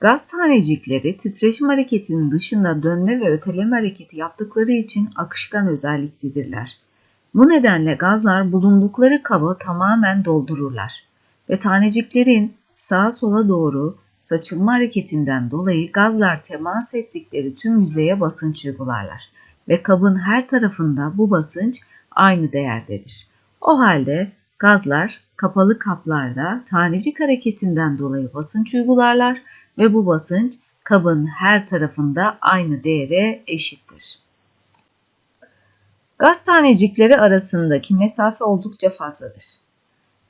Gaz tanecikleri titreşim hareketinin dışında dönme ve öteleme hareketi yaptıkları için akışkan özelliklidirler. Bu nedenle gazlar bulundukları kabı tamamen doldururlar ve taneciklerin sağa sola doğru saçılma hareketinden dolayı gazlar temas ettikleri tüm yüzeye basınç uygularlar ve kabın her tarafında bu basınç aynı değerdedir. O halde gazlar kapalı kaplarda tanecik hareketinden dolayı basınç uygularlar ve bu basınç kabın her tarafında aynı değere eşittir. Gaz tanecikleri arasındaki mesafe oldukça fazladır.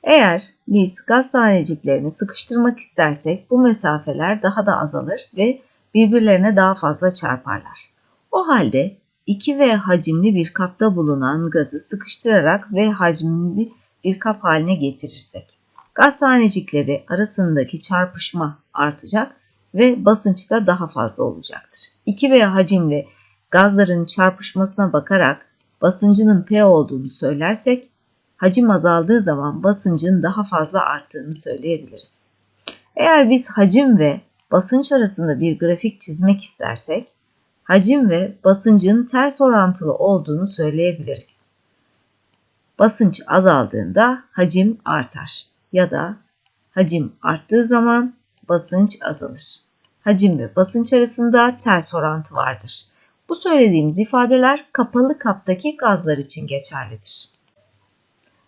Eğer biz gaz taneciklerini sıkıştırmak istersek bu mesafeler daha da azalır ve birbirlerine daha fazla çarparlar. O halde 2V hacimli bir kapta bulunan gazı sıkıştırarak V hacimli bir kap haline getirirsek gaz tanecikleri arasındaki çarpışma artacak ve basınç da daha fazla olacaktır. 2V hacimli gazların çarpışmasına bakarak basıncının P olduğunu söylersek hacim azaldığı zaman basıncın daha fazla arttığını söyleyebiliriz. Eğer biz hacim ve basınç arasında bir grafik çizmek istersek, hacim ve basıncın ters orantılı olduğunu söyleyebiliriz. Basınç azaldığında hacim artar ya da hacim arttığı zaman basınç azalır. Hacim ve basınç arasında ters orantı vardır. Bu söylediğimiz ifadeler kapalı kaptaki gazlar için geçerlidir.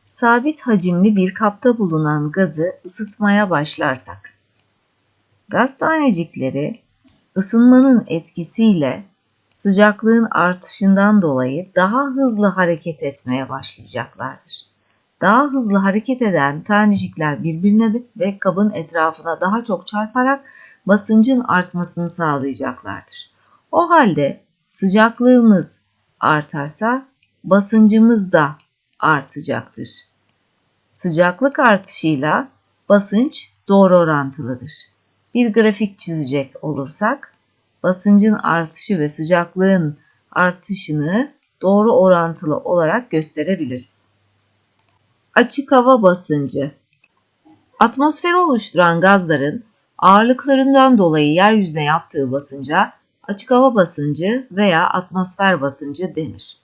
Sabit hacimli bir kapta bulunan gazı ısıtmaya başlarsak, gaz tanecikleri ısınmanın etkisiyle sıcaklığın artışından dolayı daha hızlı hareket etmeye başlayacaklardır. Daha hızlı hareket eden tanecikler birbirine ve kabın etrafına daha çok çarparak basıncın artmasını sağlayacaklardır. O halde sıcaklığımız artarsa basıncımız da artacaktır. Sıcaklık artışıyla basınç doğru orantılıdır. Bir grafik çizecek olursak basıncın artışı ve sıcaklığın artışını doğru orantılı olarak gösterebiliriz. Açık hava basıncı Atmosferi oluşturan gazların ağırlıklarından dolayı yeryüzüne yaptığı basınca açık hava basıncı veya atmosfer basıncı denir.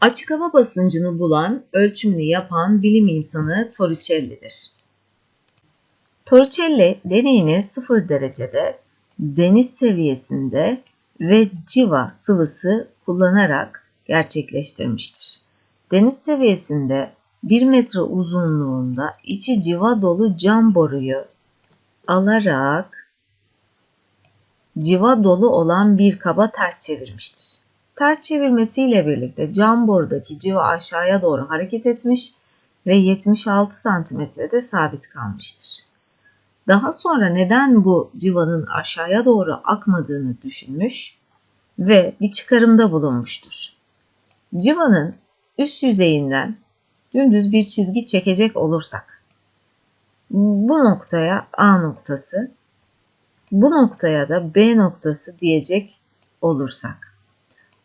Açık hava basıncını bulan, ölçümünü yapan bilim insanı Torricelli'dir. Torricelli deneyini 0 derecede deniz seviyesinde ve civa sıvısı kullanarak gerçekleştirmiştir. Deniz seviyesinde 1 metre uzunluğunda içi civa dolu cam boruyu alarak civa dolu olan bir kaba ters çevirmiştir. Ters çevirmesiyle birlikte cam borudaki civa aşağıya doğru hareket etmiş ve 76 santimetrede sabit kalmıştır. Daha sonra neden bu civanın aşağıya doğru akmadığını düşünmüş ve bir çıkarımda bulunmuştur. Civanın üst yüzeyinden dümdüz bir çizgi çekecek olursak bu noktaya A noktası, bu noktaya da B noktası diyecek olursak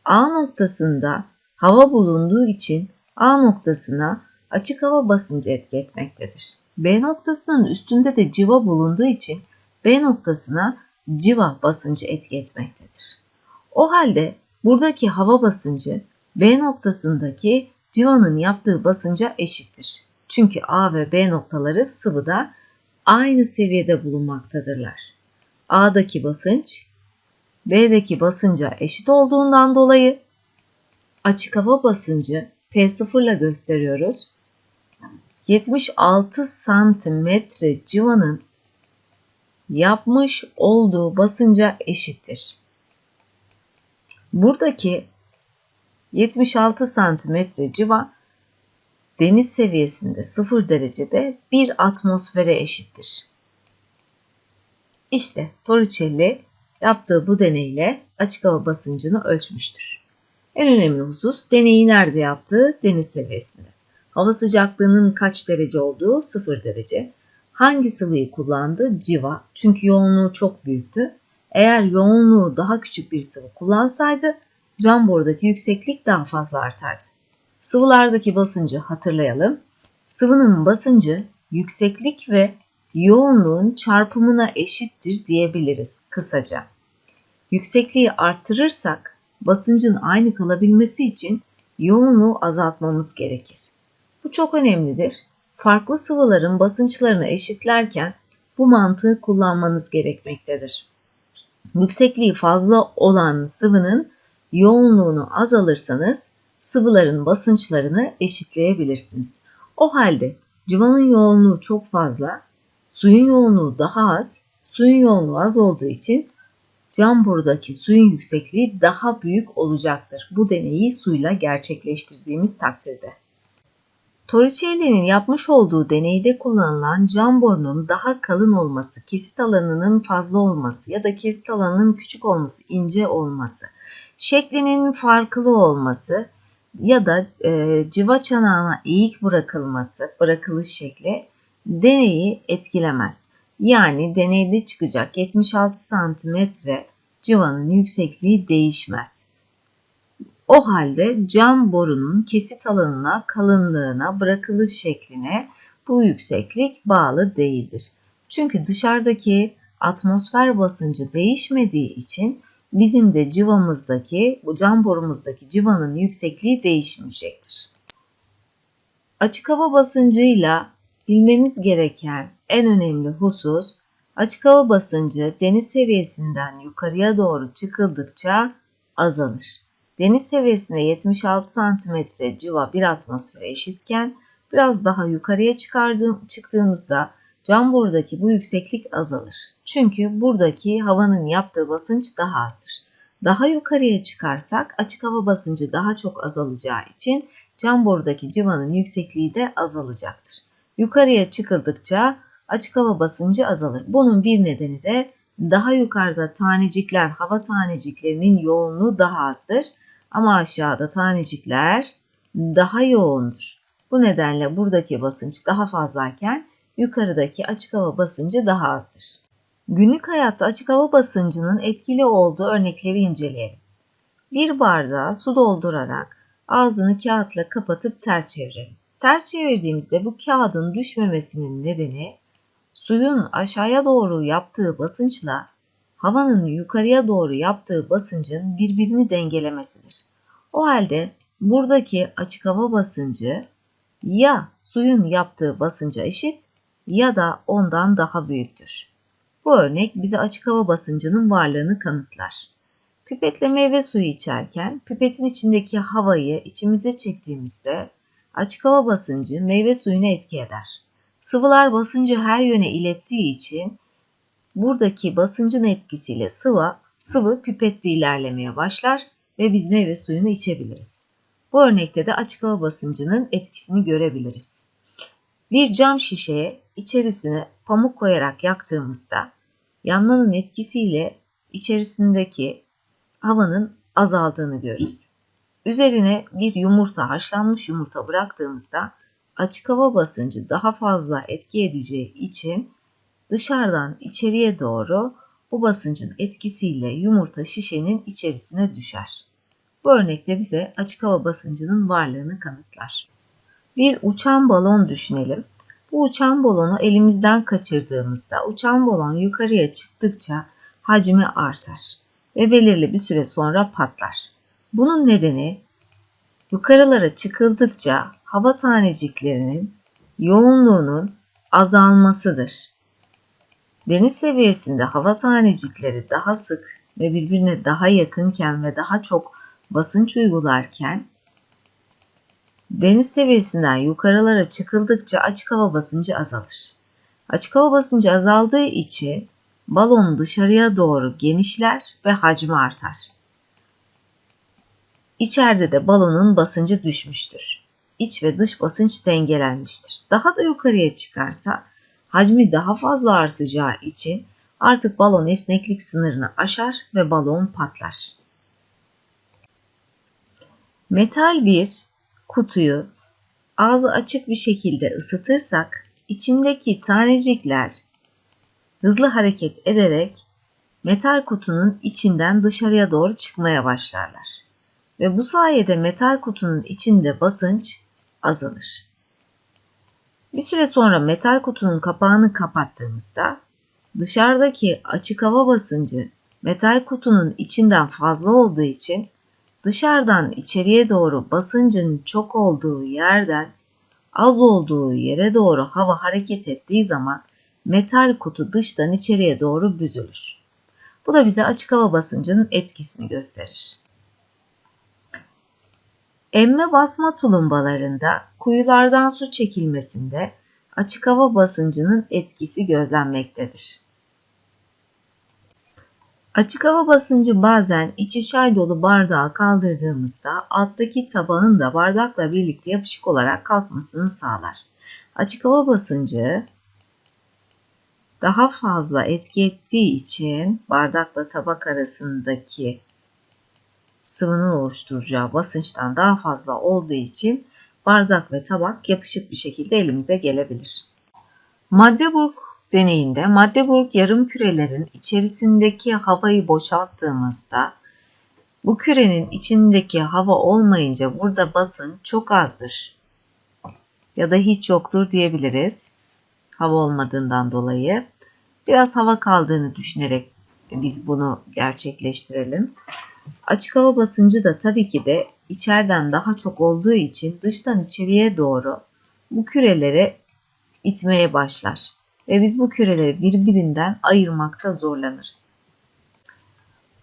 A noktasında hava bulunduğu için A noktasına açık hava basıncı etki etmektedir. B noktasının üstünde de civa bulunduğu için B noktasına civa basıncı etki etmektedir. O halde buradaki hava basıncı B noktasındaki civanın yaptığı basınca eşittir. Çünkü A ve B noktaları sıvıda aynı seviyede bulunmaktadırlar. A'daki basınç B'deki basınca eşit olduğundan dolayı açık hava basıncı P0 ile gösteriyoruz. 76 santimetre civanın yapmış olduğu basınca eşittir. Buradaki 76 santimetre civa deniz seviyesinde 0 derecede bir atmosfere eşittir. İşte Torricelli yaptığı bu deneyle açık hava basıncını ölçmüştür. En önemli husus deneyi nerede yaptığı deniz seviyesinde. Hava sıcaklığının kaç derece olduğu 0 derece. Hangi sıvıyı kullandı? Civa. Çünkü yoğunluğu çok büyüktü. Eğer yoğunluğu daha küçük bir sıvı kullansaydı cam borudaki yükseklik daha fazla artardı. Sıvılardaki basıncı hatırlayalım. Sıvının basıncı yükseklik ve yoğunluğun çarpımına eşittir diyebiliriz kısaca. Yüksekliği arttırırsak basıncın aynı kalabilmesi için yoğunluğu azaltmamız gerekir. Bu çok önemlidir. Farklı sıvıların basınçlarını eşitlerken bu mantığı kullanmanız gerekmektedir. Yüksekliği fazla olan sıvının yoğunluğunu az alırsanız sıvıların basınçlarını eşitleyebilirsiniz. O halde cıvanın yoğunluğu çok fazla, suyun yoğunluğu daha az, suyun yoğunluğu az olduğu için cam borudaki suyun yüksekliği daha büyük olacaktır. Bu deneyi suyla gerçekleştirdiğimiz takdirde. Torricelli'nin yapmış olduğu deneyde kullanılan cam borunun daha kalın olması, kesit alanının fazla olması ya da kesit alanının küçük olması, ince olması, şeklinin farklı olması ya da e, civa çanağına eğik bırakılması, bırakılış şekli deneyi etkilemez. Yani deneyde çıkacak 76 santimetre civanın yüksekliği değişmez. O halde cam borunun kesit alanına, kalınlığına, bırakılış şekline bu yükseklik bağlı değildir. Çünkü dışarıdaki atmosfer basıncı değişmediği için bizim de civamızdaki, bu cam borumuzdaki civanın yüksekliği değişmeyecektir. Açık hava basıncıyla bilmemiz gereken en önemli husus, açık hava basıncı deniz seviyesinden yukarıya doğru çıkıldıkça azalır. Deniz seviyesine 76 cm civa bir atmosfere eşitken biraz daha yukarıya çıkardığım, çıktığımızda cam borudaki bu yükseklik azalır. Çünkü buradaki havanın yaptığı basınç daha azdır. Daha yukarıya çıkarsak açık hava basıncı daha çok azalacağı için cam borudaki civanın yüksekliği de azalacaktır. Yukarıya çıkıldıkça açık hava basıncı azalır. Bunun bir nedeni de daha yukarıda tanecikler, hava taneciklerinin yoğunluğu daha azdır. Ama aşağıda tanecikler daha yoğundur. Bu nedenle buradaki basınç daha fazlayken yukarıdaki açık hava basıncı daha azdır. Günlük hayatta açık hava basıncının etkili olduğu örnekleri inceleyelim. Bir bardağa su doldurarak ağzını kağıtla kapatıp ters çevirelim. Ters çevirdiğimizde bu kağıdın düşmemesinin nedeni suyun aşağıya doğru yaptığı basınçla havanın yukarıya doğru yaptığı basıncın birbirini dengelemesidir. O halde buradaki açık hava basıncı ya suyun yaptığı basınca eşit ya da ondan daha büyüktür. Bu örnek bize açık hava basıncının varlığını kanıtlar. Pipetle meyve suyu içerken pipetin içindeki havayı içimize çektiğimizde açık hava basıncı meyve suyuna etki eder. Sıvılar basıncı her yöne ilettiği için buradaki basıncın etkisiyle sıvı, sıvı pipetle ilerlemeye başlar ve biz meyve suyunu içebiliriz. Bu örnekte de açık hava basıncının etkisini görebiliriz. Bir cam şişeye içerisine pamuk koyarak yaktığımızda yanmanın etkisiyle içerisindeki havanın azaldığını görürüz. Üzerine bir yumurta, haşlanmış yumurta bıraktığımızda açık hava basıncı daha fazla etki edeceği için dışarıdan içeriye doğru bu basıncın etkisiyle yumurta şişenin içerisine düşer. Bu örnekte bize açık hava basıncının varlığını kanıtlar. Bir uçan balon düşünelim. Bu uçan balonu elimizden kaçırdığımızda uçan balon yukarıya çıktıkça hacmi artar ve belirli bir süre sonra patlar. Bunun nedeni yukarılara çıkıldıkça hava taneciklerinin yoğunluğunun azalmasıdır. Deniz seviyesinde hava tanecikleri daha sık ve birbirine daha yakınken ve daha çok basınç uygularken deniz seviyesinden yukarılara çıkıldıkça açık hava basıncı azalır. Açık hava basıncı azaldığı için balon dışarıya doğru genişler ve hacmi artar. İçeride de balonun basıncı düşmüştür. İç ve dış basınç dengelenmiştir. Daha da yukarıya çıkarsa hacmi daha fazla artacağı için artık balon esneklik sınırını aşar ve balon patlar. Metal bir kutuyu ağzı açık bir şekilde ısıtırsak içindeki tanecikler hızlı hareket ederek metal kutunun içinden dışarıya doğru çıkmaya başlarlar. Ve bu sayede metal kutunun içinde basınç azalır. Bir süre sonra metal kutunun kapağını kapattığımızda dışarıdaki açık hava basıncı metal kutunun içinden fazla olduğu için dışarıdan içeriye doğru basıncın çok olduğu yerden az olduğu yere doğru hava hareket ettiği zaman metal kutu dıştan içeriye doğru büzülür. Bu da bize açık hava basıncının etkisini gösterir. Emme basma tulumbalarında kuyulardan su çekilmesinde açık hava basıncının etkisi gözlenmektedir. Açık hava basıncı bazen içi çay dolu bardağı kaldırdığımızda alttaki tabağın da bardakla birlikte yapışık olarak kalkmasını sağlar. Açık hava basıncı daha fazla etki ettiği için bardakla tabak arasındaki sıvının oluşturacağı basınçtan daha fazla olduğu için bardak ve tabak yapışık bir şekilde elimize gelebilir. Maddeburg deneyinde Maddeburg yarım kürelerin içerisindeki havayı boşalttığımızda bu kürenin içindeki hava olmayınca burada basınç çok azdır ya da hiç yoktur diyebiliriz hava olmadığından dolayı. Biraz hava kaldığını düşünerek biz bunu gerçekleştirelim. Açık hava basıncı da tabii ki de içeriden daha çok olduğu için dıştan içeriye doğru bu küreleri itmeye başlar. Ve biz bu küreleri birbirinden ayırmakta zorlanırız.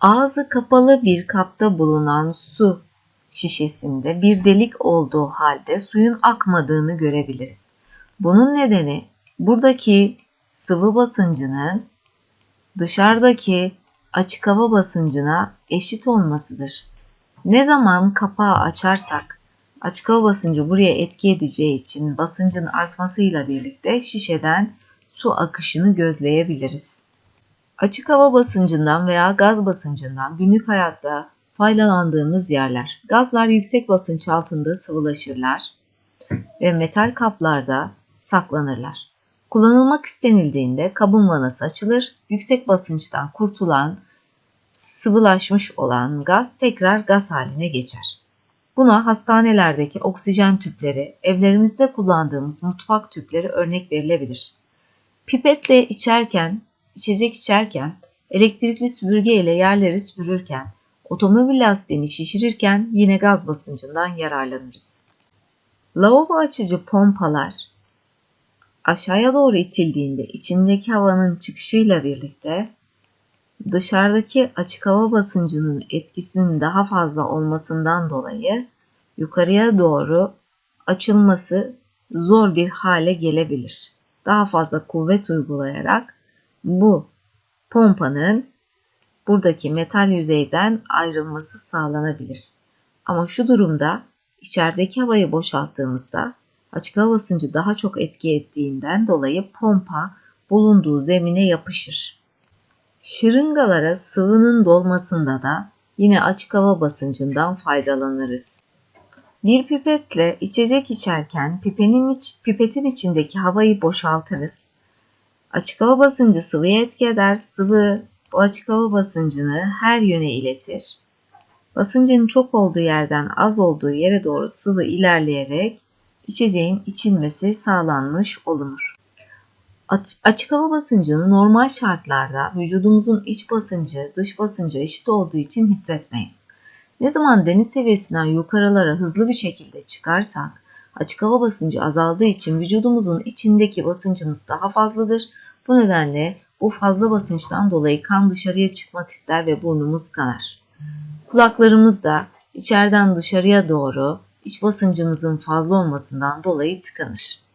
Ağzı kapalı bir kapta bulunan su şişesinde bir delik olduğu halde suyun akmadığını görebiliriz. Bunun nedeni buradaki sıvı basıncının dışarıdaki açık hava basıncına eşit olmasıdır. Ne zaman kapağı açarsak açık hava basıncı buraya etki edeceği için basıncın artmasıyla birlikte şişeden su akışını gözleyebiliriz. Açık hava basıncından veya gaz basıncından günlük hayatta faydalandığımız yerler. Gazlar yüksek basınç altında sıvılaşırlar ve metal kaplarda saklanırlar. Kullanılmak istenildiğinde kabın vanası açılır, yüksek basınçtan kurtulan sıvılaşmış olan gaz tekrar gaz haline geçer. Buna hastanelerdeki oksijen tüpleri, evlerimizde kullandığımız mutfak tüpleri örnek verilebilir. Pipetle içerken, içecek içerken, elektrikli süpürge ile yerleri süpürürken, otomobil lastiğini şişirirken yine gaz basıncından yararlanırız. Lavabo açıcı pompalar aşağıya doğru itildiğinde içindeki havanın çıkışıyla birlikte dışarıdaki açık hava basıncının etkisinin daha fazla olmasından dolayı yukarıya doğru açılması zor bir hale gelebilir. Daha fazla kuvvet uygulayarak bu pompanın buradaki metal yüzeyden ayrılması sağlanabilir. Ama şu durumda içerideki havayı boşalttığımızda açık hava basıncı daha çok etki ettiğinden dolayı pompa bulunduğu zemine yapışır. Şırıngalara sıvının dolmasında da yine açık hava basıncından faydalanırız. Bir pipetle içecek içerken pipenin iç, pipetin içindeki havayı boşaltırız. Açık hava basıncı sıvıya etki eder. Sıvı bu açık hava basıncını her yöne iletir. Basıncın çok olduğu yerden az olduğu yere doğru sıvı ilerleyerek içeceğin içilmesi sağlanmış olunur. Açık hava basıncını normal şartlarda vücudumuzun iç basıncı dış basıncı eşit olduğu için hissetmeyiz. Ne zaman deniz seviyesinden yukarılara hızlı bir şekilde çıkarsak açık hava basıncı azaldığı için vücudumuzun içindeki basıncımız daha fazladır. Bu nedenle bu fazla basınçtan dolayı kan dışarıya çıkmak ister ve burnumuz kanar. Kulaklarımız da içeriden dışarıya doğru iç basıncımızın fazla olmasından dolayı tıkanır.